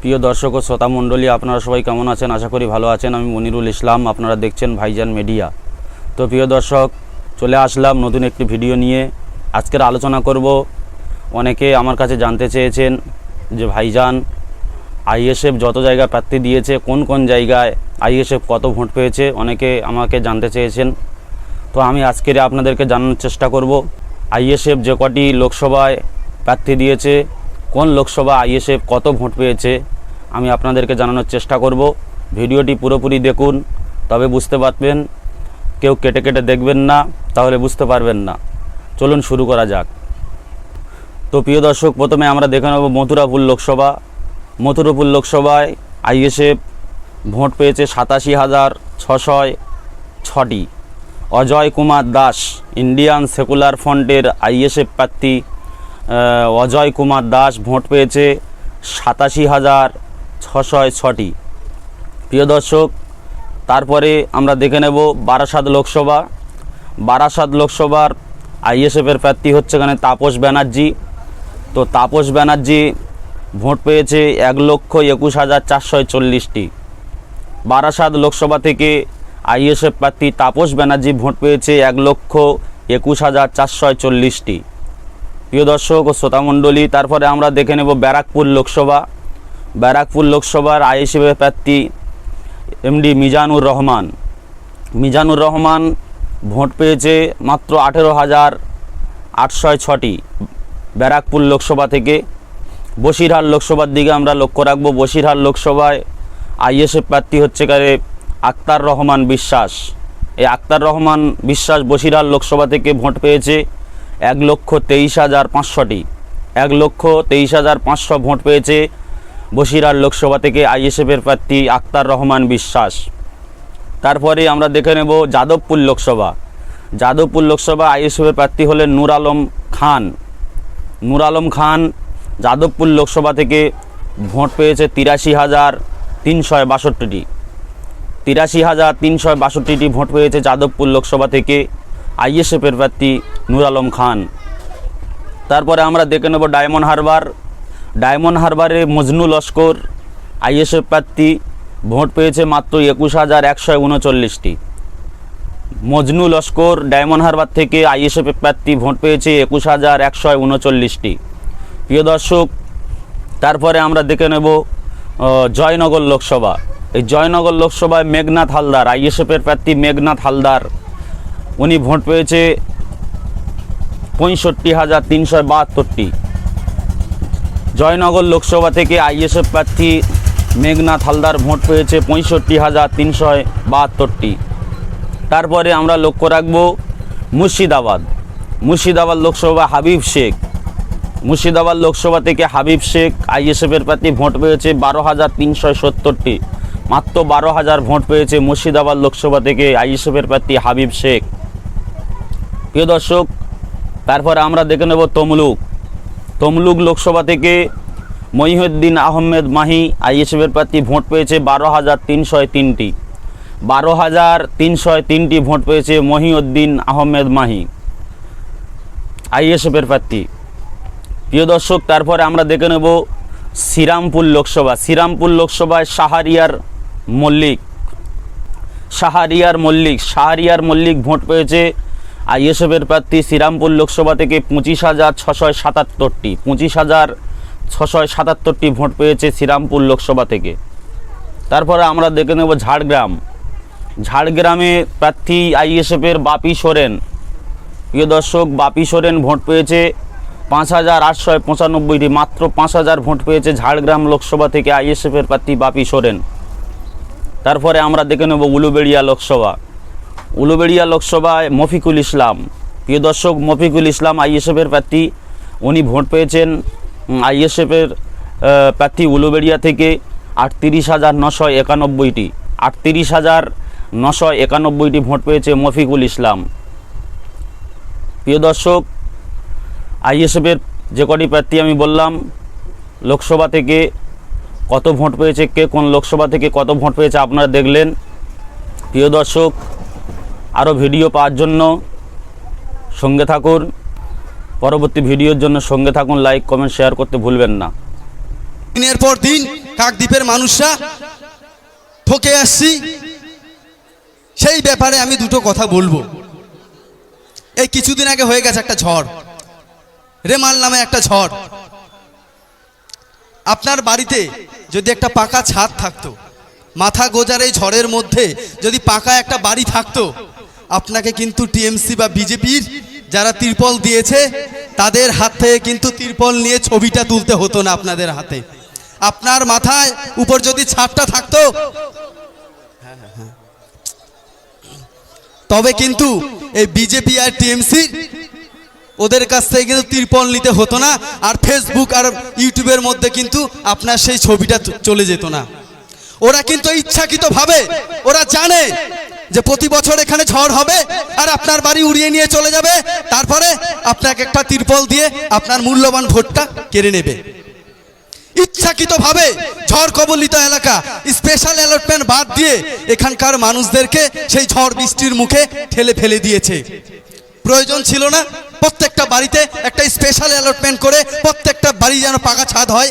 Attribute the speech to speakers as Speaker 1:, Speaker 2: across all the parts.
Speaker 1: প্রিয় দর্শক ও শ্রোতা মণ্ডলী, আপনারা সবাই কেমন আছেন? আশা করি ভালো আছেন। আমি মনিরুল ইসলাম, আপনারা দেখছেন ভাইজান মিডিয়া। তো প্রিয় দর্শক, চলে আসলাম নতুন একটি ভিডিও নিয়ে। আজকের আলোচনা করব, অনেকে আমার কাছে জানতে চেয়েছেন যে ভাইজান, আইএসএফ যত জায়গায় প্রার্থী দিয়েছে, কোন কোন জায়গায় আইএসএফ কত ভোট পেয়েছে, অনেকে আমাকে জানতে চেয়েছেন। তো আমি আজকের আপনাদেরকে জানানোর চেষ্টা করব, আইএসএফ যে কটি লোকসভায় প্রার্থী দিয়েছে কোন লোকসভা আইএসএফ কত ভোট পেয়েছে, আমি আপনাদেরকে জানানোর চেষ্টা করব। ভিডিওটি পুরোপুরি দেখুন, তবে বুঝতে পারবেন, কেউ কেটে কেটে দেখবেন না, তাহলে বুঝতে পারবেন না। চলুন শুরু করা যাক। তো প্রিয় দর্শক, প্রথমে আমরা দেখে নেব মথুরাপুর লোকসভা। মথুরাপুর লোকসভায় আইএসএফ ভোট পেয়েছে সাতাশি হাজার ছশয় ছটি। অজয় কুমার দাস, ইন্ডিয়ান সেকুলার ফ্রন্টের আইএসএফ প্রার্থী অজয় কুমার দাস ভোট পেয়েছে সাতাশি হাজার ছশয় ছটি। প্রিয় দর্শক, তারপরে আমরা দেখে নেব বারাসাত লোকসভা। বারাসাত লোকসভার আইএসএফের প্রার্থী হচ্ছে এখানে তাপস ব্যানার্জি। তো তাপস ব্যানার্জি ভোট পেয়েছে এক লক্ষ একুশ হাজার চারশো চল্লিশটি। বারাসাত লোকসভা থেকে আইএসএফ প্রার্থী তাপস ব্যানার্জি ভোট পেয়েছে এক লক্ষ একুশ হাজার চারশো চল্লিশটি। প্রিয় দর্শক ও শ্রোতামণ্ডলী তারপরে আমরা দেখে নেব ব্যারাকপুর লোকসভা। ব্যারাকপুর লোকসভার আইএসএফের প্রার্থী এমডি মিজানুর রহমান। মিজানুর রহমান ভোট পেয়েছে মাত্র আঠেরো হাজার আটশো ছটি ব্যারাকপুর লোকসভা থেকে। বসিরহাট লোকসভার দিকে আমরা লক্ষ্য রাখব। বসিরহাট লোকসভায় আইএসএফ প্রার্থী হচ্ছে কারে আক্তার রহমান বিশ্বাস। এই আক্তার রহমান বিশ্বাস বসিরহাট লোকসভা থেকে ভোট পেয়েছে এক লক্ষ তেইশ হাজার পাঁচশোটি। এক লক্ষ তেইশ হাজার পাঁচশো ভোট পেয়েছে বসিরহাট লোকসভা থেকে আইএসএফের প্রার্থী আক্তার রহমান বিশ্বাস। তারপরে আমরা দেখে নেব যাদবপুর লোকসভা। যাদবপুর লোকসভা আইএসএফের প্রার্থী হলেন নূর আলম খান। নূর আলম খান যাদবপুর লোকসভা থেকে ভোট পেয়েছে তিরাশি হাজার তিনশো বাষট্টিটি। তিরাশি হাজার তিনশো বাষট্টিটি ভোট পেয়েছে যাদবপুর লোকসভা থেকে আইএসএফের প্রার্থী নূর আলম খান। তারপরে আমরা দেখে নেব ডায়মন্ড হারবার। ডায়মন্ড হারবারে মজনু লস্কর আইএসএফ প্রার্থী, ভোট পেয়েছে মাত্র একুশ হাজার একশো উনচল্লিশটি। মজনু লস্কর ডায়মন্ড হারবার থেকে আইএসএফ প্রার্থী, ভোট পেয়েছে একুশ হাজার একশো উনচল্লিশটি। প্রিয় দর্শক, তারপরে আমরা দেখে নেব জয়নগর লোকসভা। এই জয়নগর লোকসভায় মেঘনাথ হালদার আইএসএফের প্রার্থী মেঘনাথ হালদার। উনি ভোট পেয়েছে পঁয়ষট্টি হাজার তিনশো বাহাত্তরটি। জয়নগর লোকসভা থেকে আইএসএফ প্রার্থী মেঘনাথ হালদার ভোট পেয়েছে পঁয়ষট্টি হাজার তিনশো বাহাত্তরটি। তারপরে আমরা লক্ষ্য রাখব মুর্শিদাবাদ। মুর্শিদাবাদ লোকসভা হাবিব শেখ। মুর্শিদাবাদ লোকসভা থেকে হাবিব শেখ আইএসএফের প্রার্থী ভোট পেয়েছে বারো হাজার তিনশো সত্তরটি। মাত্র বারো হাজার ভোট পেয়েছে মুর্শিদাবাদ লোকসভা থেকে আইএসএফের প্রার্থী হাবিব শেখ। প্রিয় দর্শক, তারপর আমরা দেখে নেব তমলুক। তমলুক লোকসভা থেকে মহিউদ্দিন আহমেদ মাহি, আইএসএফের প্রার্থী, ভোট পেয়েছে বারো হাজার তিনশো তিনটি। বারো হাজার তিনশো তিনটি ভোট পেয়েছে মহিউদ্দিন আহমেদ মাহি, আইএসএফের প্রার্থী। প্রিয় দর্শক, তারপরে আমরা দেখে নেব শ্রীরামপুর লোকসভা। শ্রীরামপুর লোকসভায় সাহারিয়ার মল্লিক সাহারিয়ার মল্লিক সাহারিয়ার মল্লিক ভোট পেয়েছে আইএসএফের প্রার্থী শ্রীরামপুর লোকসভা থেকে পঁচিশ হাজার ছশো সাতাত্তরটি, পঁচিশ হাজার ছশো সাতাত্তরটি ভোট পেয়েছে শ্রীরামপুর লোকসভা থেকে। তারপরে আমরা দেখে নেব ঝাড়গ্রাম। ঝাড়গ্রামে প্রার্থী আইএসএফের বাপি সোরেন। প্রিয় দর্শক, বাপি সোরেন ভোট পেয়েছে পাঁচ হাজার আটশো পঁচানব্বইটি, মাত্র পাঁচ হাজার ভোট পেয়েছে ঝাড়গ্রাম লোকসভা থেকে আইএসএফের প্রার্থী বাপি সোরেন। তারপরে আমরা দেখে নেব উলুবেড়িয়া লোকসভা। উলুবেড়িয়া লোকসভায় মফিকুল ইসলাম। প্রিয় দর্শক, মফিকুল ইসলাম আইএসএফের প্রার্থী। উনি ভোট পেয়েছেন আইএসএফের প্রার্থী উলুবেড়িয়া থেকে আটত্রিশ হাজার নশো একানব্বইটি। আটত্রিশ হাজার নশো একানব্বইটি ভোট পেয়েছে মফিকুল ইসলাম। প্রিয় দর্শক আইএসএফের যে কটি প্রার্থী আমি বললাম, লোকসভা থেকে কত ভোট পেয়েছে, কে কোন লোকসভা থেকে কত ভোট পেয়েছে আপনারা দেখলেন। প্রিয় দর্শক আরও ভিডিও পাওয়ার জন্য সঙ্গে থাকুন। পরবর্তী ভিডিওর জন্য সঙ্গে থাকুন লাইক কমেন্ট শেয়ার করতে ভুলবেন না।
Speaker 2: দিনের পর দিন কাকদ্বীপের মানুষরা ঠকে আসছি। সেই ব্যাপারে আমি দুটো কথা বলব। এই কিছুদিন আগে হয়ে গেছে একটা ঝড়। রেমাল নামে একটা ঝড়। আপনার বাড়িতে যদি একটা পাকা ছাদ থাকতো, মাথা গোজার এই ঝড়ের মধ্যে যদি পাকা একটা বাড়ি থাকতো আপনাকে কিন্তু টিএমসি বা বিজেপির যারা তিরপল দিয়েছে, তাদের হাত থেকে কিন্তু তিরপল নিয়ে ছবিটা তুলতে হতো না আপনাদের হাতে। আপনার মাথায় উপর যদি ছাদটা থাকতো, তবে কিন্তু এই বিজেপি আর টিএমসি ওদের কাছ থেকে কিন্তু তিরপল নিতে হতো না, আর ফেসবুক আর ইউটিউবের মধ্যে কিন্তু আপনার সেই ছবিটা চলে যেত না। ওরা কিন্তু ইচ্ছাকৃতভাবে, ওরা জানে যে প্রতি বছর এখানে ঝড় হবে আর আপনার বাড়ি উড়িয়ে নিয়ে চলে যাবে, তারপরে আপনাকে একটা তিরপল দিয়ে আপনার মূল্যবান ভোটটা কেড়ে নেবে। ইচ্ছাকৃতভাবে ঝড় কবলিত এলাকা স্পেশাল অ্যালটমেন্ট বাদ দিয়ে এখানকার মানুষদেরকে সেই ঝড় বৃষ্টির মুখে ঠেলে ফেলে দিয়েছে। প্রয়োজন ছিল না, প্রত্যেকটা বাড়িতে একটা স্পেশাল অ্যালটমেন্ট করে প্রত্যেকটা বাড়ি যেন পাকা ছাদ হয়।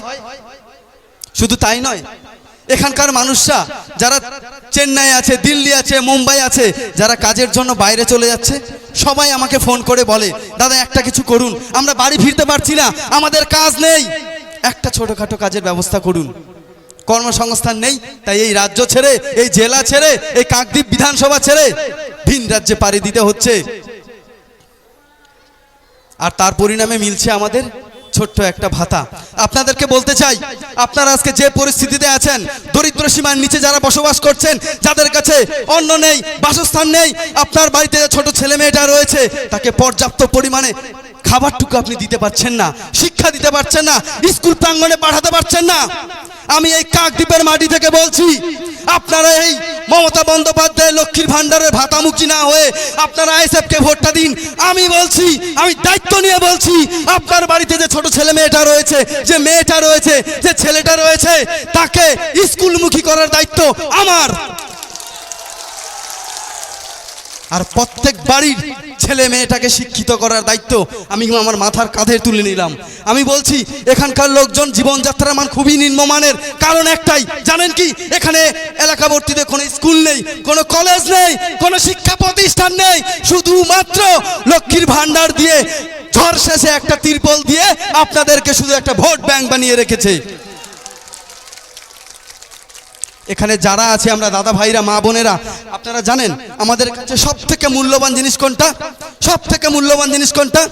Speaker 2: শুধু তাই নয় এখানকার মানুষরা যারা চেন্নাই আছে, দিল্লি আছে, মুম্বাই আছে, যারা কাজের জন্য বাইরে চলে যাচ্ছে, সবাই আমাকে ফোন করে বলে, দাদা, একটা কিছু করুন, আমরা বাড়ি ফিরতে পারছি না, আমাদের কাজ নেই। একটা ছোটোখাটো কাজের ব্যবস্থা করুন। কর্মসংস্থান নেই, তাই এই রাজ্য ছেড়ে, এই জেলা ছেড়ে, এই কাকদ্বীপ বিধানসভা ছেড়ে ভিন রাজ্যে পাড়ি দিতে হচ্ছে। আর তার পরিণামে মিলছে আমাদের ছোট্ট একটা ভাতা। আপনাদেরকে বলতে চাই, আপনারা আজকে যে পরিস্থিতিতে আছেন, দরিদ্র সীমার নিচে যারা বসবাস করছেন, যাদের কাছে অন্ন নেই, বাসস্থান নেই, আপনার বাড়িতে ছোট ছেলে মেয়েটা রয়েছে, তাকে পর্যাপ্ত পরিমাণে খাবারটুকু আপনি দিতে পারছেন না, শিক্ষা দিতে পারছেন না, স্কুল প্রাঙ্গণে পাঠাতে পারছেন না। আমি এই কাকদ্বীপের মাটি থেকে বলছি আপনারা এই মমতা বন্দ্যোপাধ্যায়, লক্ষ্মীর ভান্ডারের ভাতামুখী না হয়ে আপনারা আইএসএফকে ভোটটা দিন। আমি বলছি, আমি দায়িত্ব নিয়ে বলছি, আপনার বাড়িতে যে ছোট ছেলে মেয়েটা রয়েছে, যে মেয়েটা রয়েছে, যে ছেলেটা রয়েছে, তাকে স্কুলমুখী করার দায়িত্ব আমার। আর প্রত্যেক বাড়ির ছেলে মেয়েটাকে শিক্ষিত করার দায়িত্ব আমি আমার মাথার কাঁধে তুলে নিলাম। আমি বলছি, এখানকার লোকজন জীবনযাত্রার মান খুবই নিম্নমানের। কারণ একটাই, জানেন কি? এখানে এলাকাবর্তীতে কোনো স্কুল নেই, কোনো কলেজ নেই, কোনো শিক্ষা প্রতিষ্ঠান নেই। শুধুমাত্র লক্ষ্মীর ভান্ডার দিয়ে ঝড় শেষে একটা তিরপল দিয়ে আপনাদেরকে শুধু একটা ভোট ব্যাংক বানিয়ে রেখেছে। এখানে যারা আছে, আমরা দাদা ভাইরা, মা বোনেরা, আপনারা জানেন, আমাদের কাছে সব থেকে মূল্যবান জিনিস কোনটা? সব থেকে মূল্যবান জিনিস কোনটা?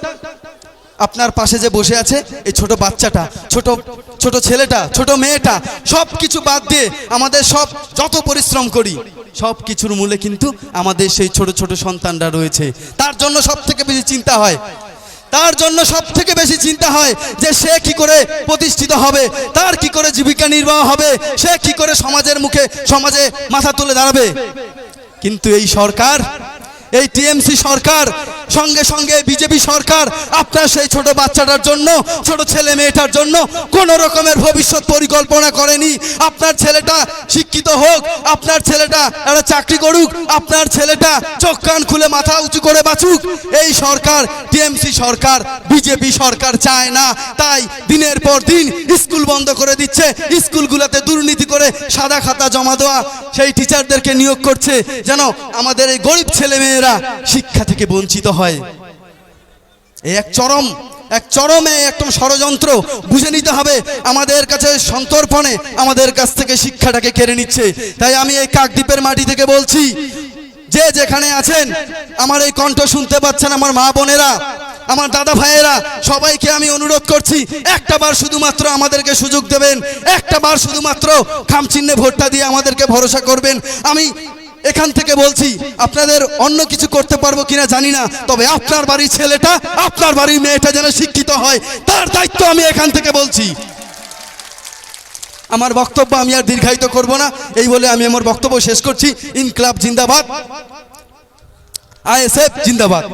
Speaker 2: আপনার পাশে যে বসে আছে, এই ছোট বাচ্চাটা, ছোট ছোট ছেলেটা, ছোট মেয়েটা সব কিছু বাদ দিয়ে আমাদের সব যত পরিশ্রম করি সব কিছুর মূলে কিন্তু আমাদের সেই ছোট ছোট সন্তানরা রয়েছে। তার জন্য সব থেকে বেশি চিন্তা হয় তার জন্য সব থেকে বেশি চিন্তা হয় যে সে কি করে প্রতিষ্ঠিত হবে, তার কি করে জীবিকা নির্বাহ হবে, সে কি করে সমাজের মুখে, সমাজে মাথা তুলে দাঁড়াবে। কিন্তু এই সরকার এই টিএমসি সরকার, সঙ্গে সঙ্গে বিজেপি সরকার, আপনার সেই ছোট বাচ্চাটার জন্য, ছোট ছেলে মেয়েটার জন্য কোন রকমের ভবিষ্যৎ পরিকল্পনা করেনি। আপনার ছেলেটা শিক্ষিত হোক, আপনার ছেলেটা একটা চাকরি করুক, আপনার ছেলেটা চোখ কান খুলে মাথা উঁচু করে বাঁচুক, এই সরকার, টিএমসি সরকার, বিজেপি সরকার চায় না। তাই দিনের পর দিন স্কুল বন্ধ করে দিচ্ছে, স্কুলগুলোতে দুর্নীতি করে সাদা খাতা জমা দেওয়া সেই টিচারদেরকে নিয়োগ করছে যেন আমাদের এই গরিব ছেলেমেয়েরা শিক্ষা থেকে বঞ্চিত হয়। এই এক চরম, এক চরমে একদম ষড়যন্ত্র বুঝে নিতে হবে। আমাদের কাছে সন্তর্পণে আমাদের কাছ থেকে শিক্ষাটাকে কেড়ে নিচ্ছে। তাই আমি এই কাকদ্বীপের মাটি থেকে বলছি, যে যেখানে আছেন, আমার এই কণ্ঠ শুনতে পাচ্ছেন আমার মা বোনেরা। আমার দাদা ভাইয়েরা, সবাইকে আমি অনুরোধ করছি, একটা বার শুধুমাত্র আমাদেরকে সুযোগ দেবেন, একটা বার শুধুমাত্র খামচিহ্নে ভোটটা দিয়ে আমাদেরকে ভরসা করবেন। আমি এখান থেকে বলছি, আপনাদের অন্য কিছু করতে পারব কিনা জানি না, তবে আপনার বাড়ির ছেলেটা, আপনার বাড়ির মেয়েটা যেন শিক্ষিত হয়, তার দায়িত্ব আমি এখান থেকে বলছি। আমার বক্তব্য আমি আর দীর্ঘায়িত করব না, এই বলে আমি আমার বক্তব্য শেষ করছি। ইনকলাব জিন্দাবাদ। আইএসএফ জিন্দাবাদ।